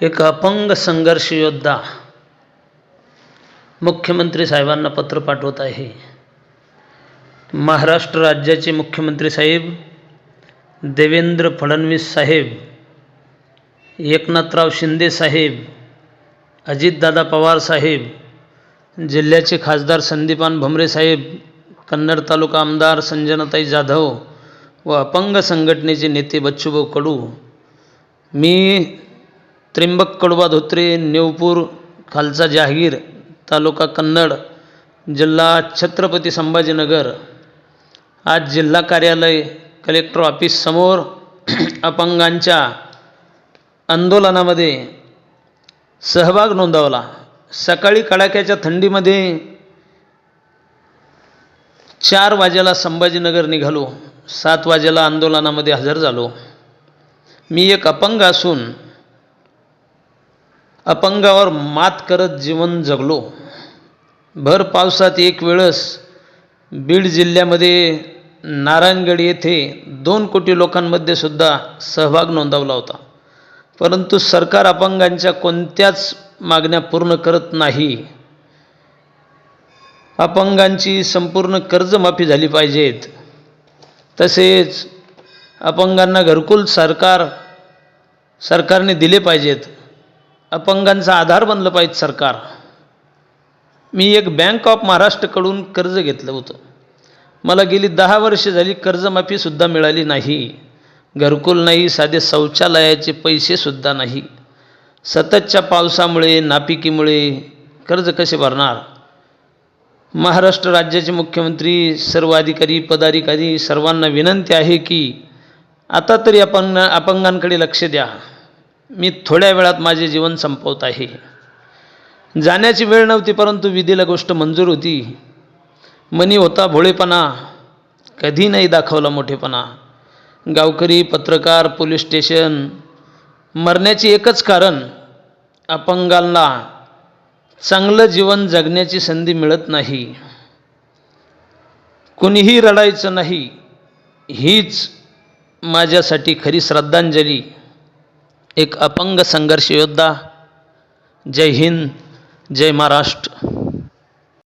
एक अपंग संघर्ष योद्धा मुख्यमंत्री साहेबांना पत्र पाठवत आहे. महाराष्ट्र राज्याचे मुख्यमंत्री साहेब देवेंद्र फडणवीस साहेब एकनाथराव शिंदे साहेब अजितदादा पवार साहेब जिल्ह्याचे खासदार संदीपान भुमरे साहेब कन्नड तालुका आमदार संजनाताई जाधव व अपंग संघटनेचे नेते बच्चूभाऊ कडू. मी त्र्यंबक कडवा धोत्रे नेवपूर खालचा जहागीर तालुका कन्नड जिल्हा छत्रपती संभाजीनगर. आज जिल्हा कार्यालय कलेक्टर ऑफिस समोर अपंगांच्या आंदोलनामध्ये सहभाग नोंदवला. सकाळी कडाक्याच्या थंडीमध्ये चार वाजेला संभाजीनगर निघालो. सात वाजेला आंदोलनामध्ये हजर झालो. मी एक अपंग असून अपंगावर मात करत जीवन जगलो. भर पावसात एक वेळस बीड जिल्ह्यामध्ये नारायणगड येथे दोन कोटी लोकांमध्ये सुद्धा सहभाग नोंदवला होता. परंतु सरकार अपंगांच्या कोणत्याच मागण्या पूर्ण करत नाही. अपंगांची संपूर्ण कर्जमाफी झाली पाहिजेत. तसेच अपंगांना घरकुल सरकार सरकारने दिले पाहिजेत. अपंगांचा आधार बनलं पाहिजे सरकार. मी एक बँक ऑफ महाराष्ट्रकडून कर्ज घेतलं होतं. मला गेली दहा वर्षे झाली कर्जमाफीसुद्धा मिळाली नाही. घरकुल नाही साधे शौचालयाचे पैसेसुद्धा नाही. सततच्या पावसामुळे नापिकीमुळे कर्ज कसे भरणार? महाराष्ट्र राज्याचे मुख्यमंत्री सर्व अधिकारी पदाधिकारी सर्वांना विनंती आहे की आता तरी अपंग अपंगांकडे लक्ष द्या. मी थोड्या वेळात माझे जीवन संपवत आहे. जाण्याची वेळ नव्हती परंतु विधीला गोष्ट मंजूर होती. मनी होता भोळेपणा कधी नाही दाखवला मोठेपणा. गावकरी पत्रकार पोलीस स्टेशन मरण्याचे एकच कारण अपंगांना चांगलं जीवन जगण्याची संधी मिळत नाही. कुणीही रडायचं नाही हीच माझ्यासाठी खरी श्रद्धांजली. एक अपंग संघर्ष योद्धा जय हिंद जय महाराष्ट्र.